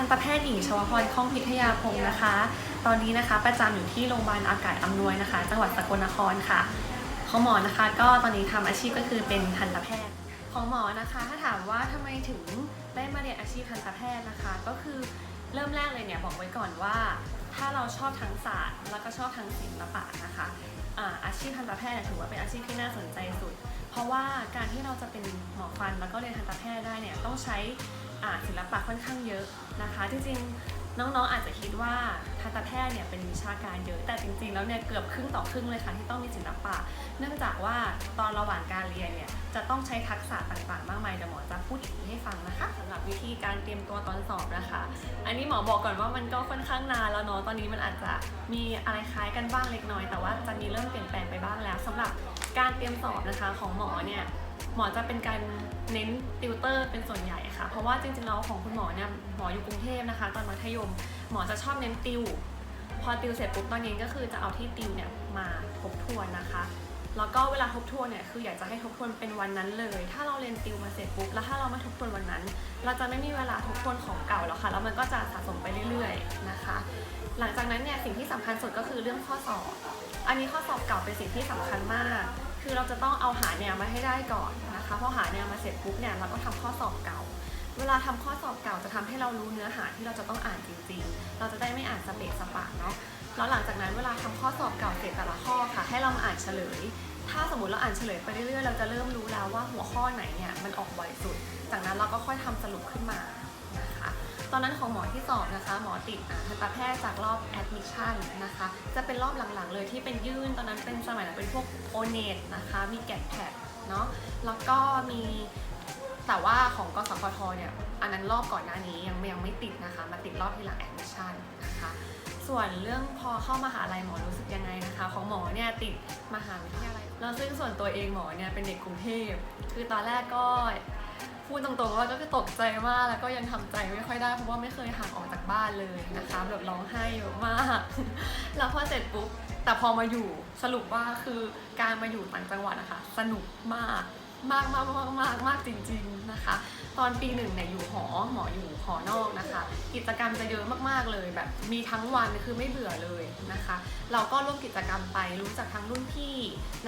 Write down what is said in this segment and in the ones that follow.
ทันตแพทย์หญิงชวพรคล่องพิทยาพงศ์นะคะ ตอนนี้นะคะประจำอยู่ที่โรงพยาบาลอากาศอำนวยนะคะ จังหวัดสกลนครค่ะ ของหมอนะคะ ก็ตอนนี้ทำอาชีพก็คือเป็นทันตแพทย์ ของหมอนะคะ ถ้าถามว่าทำไมถึงได้มาเรียนอาชีพทันตแพทย์นะคะ ก็คือเริ่มแรกเลยเนี่ยบอกไว้ก่อนว่า ถ้าเราชอบทั้งศาสตร์ แล้วก็ชอบทั้งศิลปะนะคะอาชีพทันตแพทย์เนี่ยถือว่าเป็นอาชีพที่น่าสนใจสุด เพราะว่าการที่เราจะเป็นหมอฟันแล้วก็เรียนทันตแพทย์ได้เนี่ยต้องใช้ ศิลปะค่อนข้างเยอะนะคะจริงๆน้องๆอาจจะคิดว่าทันตแพทย์เนี่ยเป็นวิชาการเยอะ แต่จริงๆแล้วเนี่ยเกือบครึ่งต่อครึ่งเลยค่ะที่ต้องมีศิลปะ เนื่องจากว่าตอนระหว่างการเรียนเนี่ยจะต้องใช้ทักษะต่างๆ มากมายเดี๋ยวหมอจะพูดอีกทีให้ฟังนะคะสำหรับวิธีการเตรียมตัวตอนสอบนะคะ อันนี้หมอบอกก่อนว่ามันก็ค่อนข้างนานแล้วเนาะตอนนี้มันอาจจะมีอะไรคล้ายกันบ้างเล็กน้อย แต่ว่าจะมีเริ่มเปลี่ยนแปลงไปบ้างแล้วสำหรับการเตรียมสอบนะคะของหมอเนี่ย หมอจะเป็นการเน้นติวเตอร์เป็นส่วนใหญ่ค่ะ เพราะว่าจริงๆแล้วของคุณหมอเนี่ยหมออยู่กรุงเทพนะคะ ตอนมัธยม หมอจะชอบเน้นติว พอติวเสร็จปุ๊บตอนเย็นก็คือจะเอาที่ติวเนี่ยมาทบทวนนะคะแล้วก็เวลาทบทวนเนี่ยคืออยากจะให้ทบทวนเป็นวันนั้นเลย ถ้าเราเรียนติวมาเสร็จปุ๊บแล้วถ้าเราไม่ทบทวนวันนั้น เราจะไม่มีเวลาทบทวนของเก่าแล้วค่ะแล้วมันก็จะสะสมไปเรื่อยๆนะคะ หลังจากนั้นเนี่ยสิ่งที่สำคัญสุดก็คือเรื่องข้อสอบ อันนี้ข้อสอบเก่าเป็นสิ่งที่สำคัญมาก คือเราจะต้องเอาหาแนวมาให้ได้ก่อนนะคะพอหาแนวมาเสร็จปุ๊บเนี่ยเราก็ทำข้อสอบเก่า เวลาทำข้อสอบเก่าจะทำให้เรารู้เนื้อหาที่เราจะต้องอ่านจริงๆ เราจะได้ไม่อ่านสเปะสปะเนาะแล้วหลังจากนั้นเวลาทำข้อสอบเก่าเสร็จแต่ละข้อค่ะ ให้เรามาอ่านเฉลย ถ้าสมมติเราอ่านเฉลยไปเรื่อยๆเราจะเริ่มรู้แล้วว่าหัวข้อไหนเนี่ยมันออกบ่อยสุด จากนั้นเราก็ค่อยทำสรุปขึ้นมา ตอนนั้นของหมอที่สอบนะคะ หมอติดทันตแพทย์จากรอบ admission นนะคะ จะเป็นรอบหลังๆเลยที่เป็นยื่น ตอนนั้นเป็นสมัยนั้นเป็นพวก o n e t นะคะ มี get p a d เนาะ แล้วก็มีแต่ว่าของกสพทเนี่ยอันนั้นรอบก่อนหน้านี้ยังยังไม่ติดนะคะ มาติดรอบที่หลัง admission นนะคะ ส่วนเรื่องพอเข้ามหาลัยหมอรู้สึกยังไงนะคะ ของหมอเนี่ยติดมหาวิทยาลัยแล้วซึ่งส่วนตัวเองหมอเนี่ยเป็นเด็กกรุงเทพคือตอนแรกก็ พูดตรงๆว่าก็คือตกใจมากแล้วก็ยังทำใจไม่ค่อยได้เพราะว่าไม่เคยห่างออกจากบ้านเลยนะคะแบบร้องไห้เยอะมากแล้วพอเสร็จปุ๊บแต่พอมาอยู่สรุปว่าคือการมาอยู่ต่างจังหวัดนะคะสนุกมากมากมากมากมากมากจริง ๆนะคะ ตอนปีหนึ่งเนี่ยอยู่หอหมออยู่หอนอกนะคะ กิจกรรมจะเยอะมากๆเลยแบบมีทั้งวันคือไม่เบื่อเลยนะคะ เราก็ร่วมกิจกรรมไปรู้จักทั้งรุ่นพี่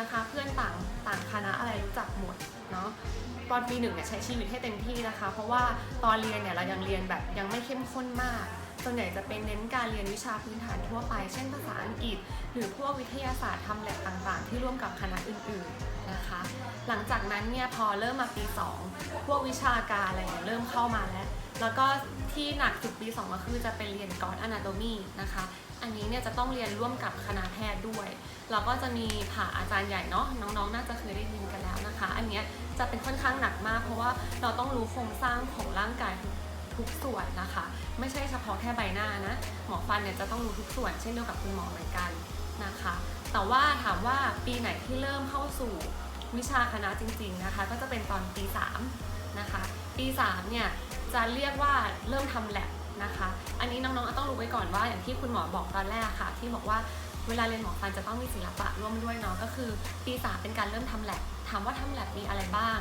นะคะ เพื่อนต่างต่างคณะอะไรรู้จักหมดเนาะตอนปีหนึ่งเนี่ยใช้ชีวิตให้เต็มที่นะคะ เพราะว่าตอนเรียนเนี่ยเรายังเรียนแบบยังไม่เข้มข้นมาก ส่วนใหญ่จะเป็นเน้นการเรียนวิชาพื้นฐานทั่วไป เช่นภาษาอังกฤษ หรือพวกวิทยาศาสตร์ทำแลบต่างๆ ที่ร่วมกับคณะอื่นๆนะคะ หลังจากนั้นเนี่ยพอเริ่มมาปี 2 พวกวิชาการอะไรเนี่ยเริ่มเข้ามาแล้ว แล้วก็ที่หนักสุดปี2ก็คือจะเป็นเรียนกอ d อนาโตมีนะคะ อันนี้เนี่ยจะต้องเรียนร่วมกับคณะแพทย์ด้วย เราก็จะมีผ่าอาจารย์ใหญ่เนาะน้องๆ น่าจะเคยได้ยินกันแล้วนะคะ อันเนี้ยจะเป็นค่อนข้างหนักมาก เพราะว่าเราต้องรู้โครงสร้างของร่างกาย ทุกส่วนนะคะ ไม่ใช่เฉพาะแค่ใบหน้านะหมอฟันเนี่ยจะต้องรู้ทุกส่วนเช่นเดียวกับคุณหมอเหมือนกันนะคะ แต่ว่าถามว่าปีไหนที่เริ่มเข้าสู่วิชาคณะจริง ๆนะคะ ก็จะเป็นตอนปี3นะคะปี3เนี่ยจะเรียกว่าเริ่มทำแลบนะคะ อันนี้น้องๆต้องรู้ไว้ก่อนว่าอย่างที่คุณหมอบอกตอนแรกค่ะ ที่บอกว่าเวลาเรียนหมอฟันจะต้องมีศิลปะร่วมด้วยเนาะก็คือปีสามเป็นการเริ่มทำแลบถามว่าทำแลบมีอะไรบ้าง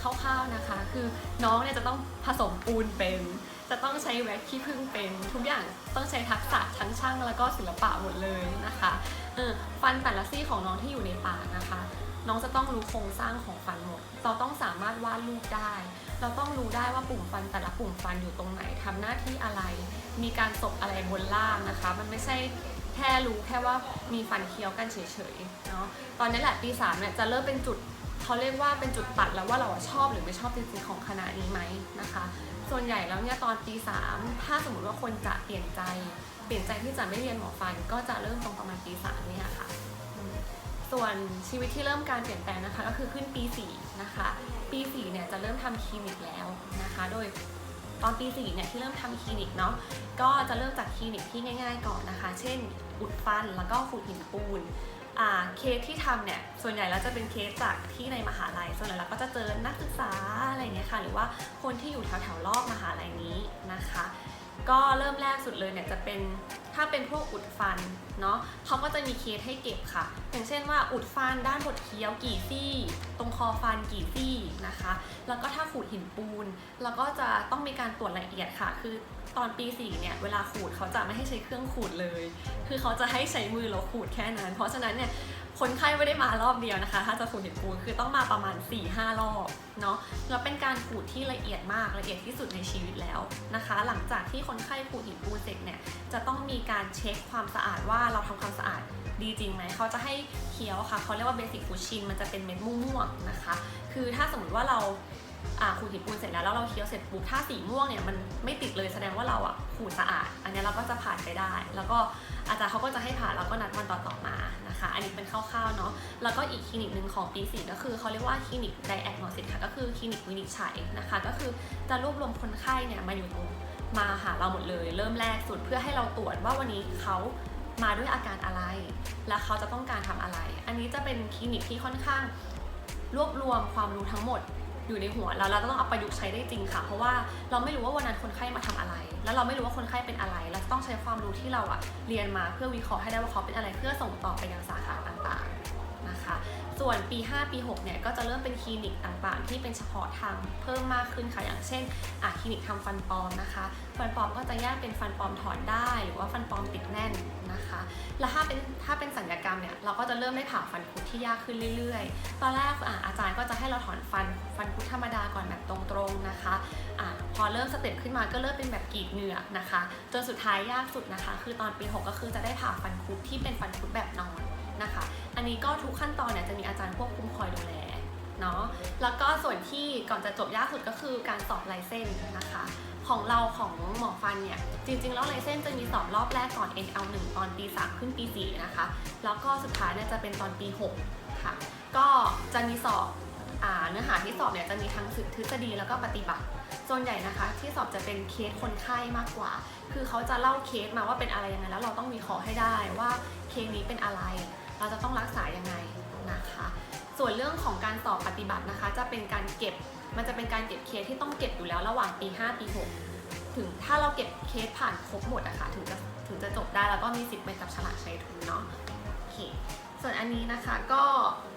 คร่าวๆนะคะ คือน้องเนี่ยจะต้องผสมปูนเป็น จะต้องใช้แว็กขี้ผึ้งเป็นทุกอย่างต้องใช้ทักษะทั้งช่างแล้วก็ศิลปะหมดเลยนะคะเออฟันแต่ละซี่ของน้องที่อยู่ในปากนะคะ น้องจะต้องรู้โครงสร้างของฟันหมด เราต้องสามารถวาดรูปได้ เราต้องรู้ได้ว่าปุ่มฟันแต่ละปุ่มฟันอยู่ตรงไหนทำหน้าที่อะไร มีการตกอะไรบนล่างนะคะ มันไม่ใช่แค่รู้แค่ว่ามีฟันเคี้ยวกันเฉยๆเนาะตอนนี้แหละปีสามเนี่ยจะเริ่มเป็นจุด เขาเรียกว่าเป็นจุดตัดแล้วว่าเราชอบหรือไม่ชอบจริงๆของคณะนี้ไหมนะคะ ส่วนใหญ่แล้วเนี่ยตอนปีสามถ้าสมมติว่าคนจะเปลี่ยนใจ เปลี่ยนใจที่จะไม่เรียนหมอฟัน ก็จะเริ่มตรงประมาณปีสามเนี่ยค่ะ ส่วนชีวิตที่เริ่มการเปลี่ยนแปลงนะคะ ก็คือขึ้นปีสี่นะคะปีสี่เนี่ยจะเริ่มทำคลินิกแล้วนะคะ โดยตอนปีสี่เนี่ยที่เริ่มทำคลินิกเนาะก็จะเริ่มจากคลินิกที่ง่าย ๆ ก่อนนะคะ เช่นอุดฟันแล้วก็ขูดหินปูน เคสที่ทำเนี่ยส่วนใหญ่แล้วจะเป็นเคสจากที่ในมหาลัย ส่วนใหญ่เราก็จะเจอนักศึกษาอะไรเงี้ยค่ะ หรือว่าคนที่อยู่แถวๆรอบมหาลัยนี้นะคะ ก็เริ่มแรกสุดเลยเนี่ยจะเป็นถ้าเป็นพวกอุดฟันเนาะเขาก็จะมีเคสให้เก็บค่ะ อย่างเช่นว่าอุดฟันด้านบดเคี้ยวกี่ซี่ ตรงคอฟันกี่ซี่นะคะ แล้วก็ถ้าขูดหินปูนเราก็จะต้องมีการตรวจละเอียดค่ะ คือตอนปี4เนี่ยเวลาขูดเขาจะไม่ให้ใช้เครื่องขูดเลย คือเขาจะให้ใช้มือเราขูดแค่นั้น เพราะฉะนั้นเนี่ย คนไข้ไม่ได้มารอบเดียวนะคะ ถ้าจะขูดหินปูนคือต้องมาประมาณ 4-5 รอบเนาะแล้วเป็นการขูดที่ละเอียดมากละเอียดที่สุดในชีวิตแล้วนะคะ หลังจากที่คนไข้ขูดหินปูนเสร็จเนี่ยจะต้องมีการเช็คความสะอาดว่าเราทำความสะอาดดีจริงไหมเขาจะให้เคี้ยวค่ะเขาเรียกว่าเบสิกฟูชินมันจะเป็นเม็ดม่วงๆนะคะ คือถ้าสมมติว่าเรา ขูดหินปูนเสร็จแล้วแล้วเราเคี้ยวเสร็จปุ๊บถ้าสีม่วงเนี่ยมันไม่ติดเลยแสดงว่าเราอะขูดสะอาด อันนี้เราก็จะผ่านไปได้ แล้วก็อาจารย์เขาก็จะให้ผ่านแล้วก็นัดวันต่อๆมานะคะ อันนี้เป็นคร่าวๆเนาะแล้วก็อีกคลินิกหนึ่งของปีสี่ก็คือเขาเรียกว่าคลินิกไดแอกโนซิสค่ะก็คือคลินิกวินิจฉัยนะคะ ก็คือจะรวบรวมคนไข้เนี่ยมาอยู่ตรงมาหาเราหมดเลย เริ่มแรกสุดเพื่อให้เราตรวจว่าวันนี้เขามาด้วยอาการอะไร และเขาจะต้องการทำอะไร อันนี้จะเป็นคลินิกที่ค่อนข้างรวบรวมความรู้ทั้งหมด อยู่ในหัวเราเราต้องเอาประยุกต์ใช้ได้จริงค่ะ เพราะว่าเราไม่รู้ว่าวันนั้นคนไข้มาทำอะไร แล้วเราไม่รู้ว่าคนไข้เป็นอะไรเราต้องใช้ความรู้ที่เราอะเรียนมาเพื่อวิเคราะห์ให้ได้ว่าเขาเป็นอะไร เพื่อส่งต่อไปยังสาขาต่างๆ นะคะ ส่วนปี 5 ปี 6 เนี่ยก็จะเริ่มเป็นคลินิกต่างๆ ที่เป็นเฉพาะทางเพิ่มมากขึ้นค่ะ อย่างเช่นอะคลินิกทำฟันปลอมนะคะ ฟันปลอมก็จะแยกเป็นฟันปลอมถอนได้ หรือว่าฟันปลอมติดแน่นนะคะ แล้วถ้าเป็นถ้าเป็นสัญญกรรมเนี่ยเราก็จะเริ่มได้ผ่าฟันคุดที่ยากขึ้นเรื่อย ๆ ตอนแรกอะอาจารย์ก็จะให้เราถอนฟันฟันคุดธรรมดาก่อนแบบตรงๆนะคะอะพอเริ่มสเต็ปขึ้นมาก็เริ่มเป็นแบบกรีดเหงือกนะคะ จนสุดท้ายยากสุดนะคะ คือตอนปี 6 ก็คือจะได้ผ่าฟันคุดที่เป็นฟันคุดแบบนอนนะคะ อันนี้ก็ทุกขั้นตอนเนี่ยจะมีอาจารย์ควบคุมคอยดูแลเนาะแล้วก็ส่วนที่ก่อนจะจบยากสุดก็คือการสอบลายเส้นนะคะ ของเราของหมอฟันเนี่ยจริงๆแล้วลายเส้นจะมีสอบรอบแรกก่อน NL1 ตอนปี3ขึ้นปี4นะคะแล้วก็สุดท้ายเนี่ยจะเป็นตอนปี6ค่ะก็จะมีสอบอเนื้อหาที่สอบเนี่ยจะมีทั้งทฤษฎีแล้วก็ปฏิบัติส่วนใหญ่นะคะ ที่สอบจะเป็นเคสคนไข้มากกว่า คือเขาจะเล่าเคสมาว่าเป็นอะไรยังไงแล้วเราต้องวิเคราะห์ให้ได้ว่าเคสนี้เป็นอะไร เราจะต้องรักษายังไงนะคะ ส่วนเรื่องของการสอบปฏิบัตินะคะ จะเป็นการเก็บมันจะเป็นการเก็บเคสที่ต้องเก็บอยู่แล้วระหว่างปี 5 ปี 6 ถึงถ้าเราเก็บเคสผ่านครบหมดอะคะ่ะถึงจะถึงจะจบได้แล้วก็มีสิทธิ์ไปจับฉลากใช้ทุนเนาะโอเคส่วนอันนี้นะคะก็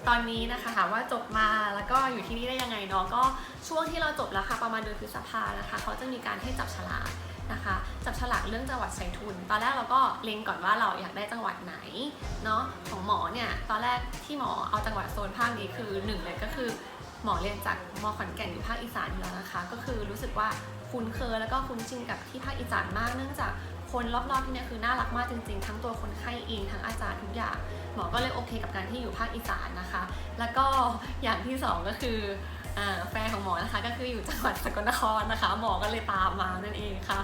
ตอนนี้นะคะถามว่าจบมาแล้วก็อยู่ที่นี่ได้ยังไงเนาะก็ช่วงที่เราจบแล้วค่ะประมาณเดือนพฤษภานะคะเขาจะมีการให้จับฉลาก นะคะจับฉลากเรื่องจังหวัดใช้ทุน ตอนแรกเราก็เล็งก่อนว่าเราอยากได้จังหวัดไหนเนาะของหมอเนี่ยตอนแรกที่หมอเอาจังหวัดโซนภาคนี้คือหนึ่งเลยก็คือหมอเรียนจากมขอนแก่นอยู่ภาคอีสานอยู่แล้วนะคะ ก็คือรู้สึกว่าคุ้นเคยแล้วก็คุ้นชินกับที่ภาคอีสานมากเนื่องจากคนรอบๆที่เนี่ยคือน่ารักมากจริงๆ ทั้งตัวคนไข้เองทั้งอาจารย์ทุกอย่าง หมอก็เลยโอเคกับการที่อยู่ภาคอีสานนะคะ แล้วก็อย่างที่สองก็คือ แฟนของหมอนะคะก็คืออยู่จังหวัดสกลนครนะคะ หมอก็เลยตามมานั่นเองค่ะ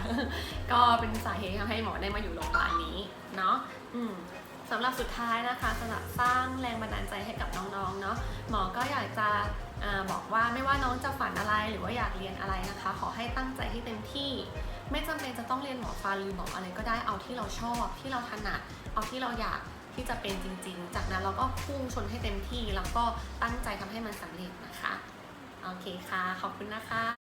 ก็เป็นสาเหตุที่ทำให้หมอได้มาอยู่โรงพยาบาลนี้เนาะสำหรับสุดท้ายนะคะสำหรับสร้างแรงบันดาลใจให้กับน้องๆเนาะหมอก็อยากจะบอกว่าไม่ว่าน้องจะฝันอะไรหรือว่าอยากเรียนอะไรนะคะ ขอให้ตั้งใจให้เต็มที่ ไม่จำเป็นจะต้องเรียนหมอฟันหรือหมออะไรก็ได้เอาที่เราชอบที่เราถนัดเอาที่เราอยากที่จะเป็นจริง ๆ จากนั้นเราก็พุ่งชนให้เต็มที่แล้วก็ตั้งใจทำให้มันสำเร็จนะคะ โอเคค่ะ ขอบคุณนะคะ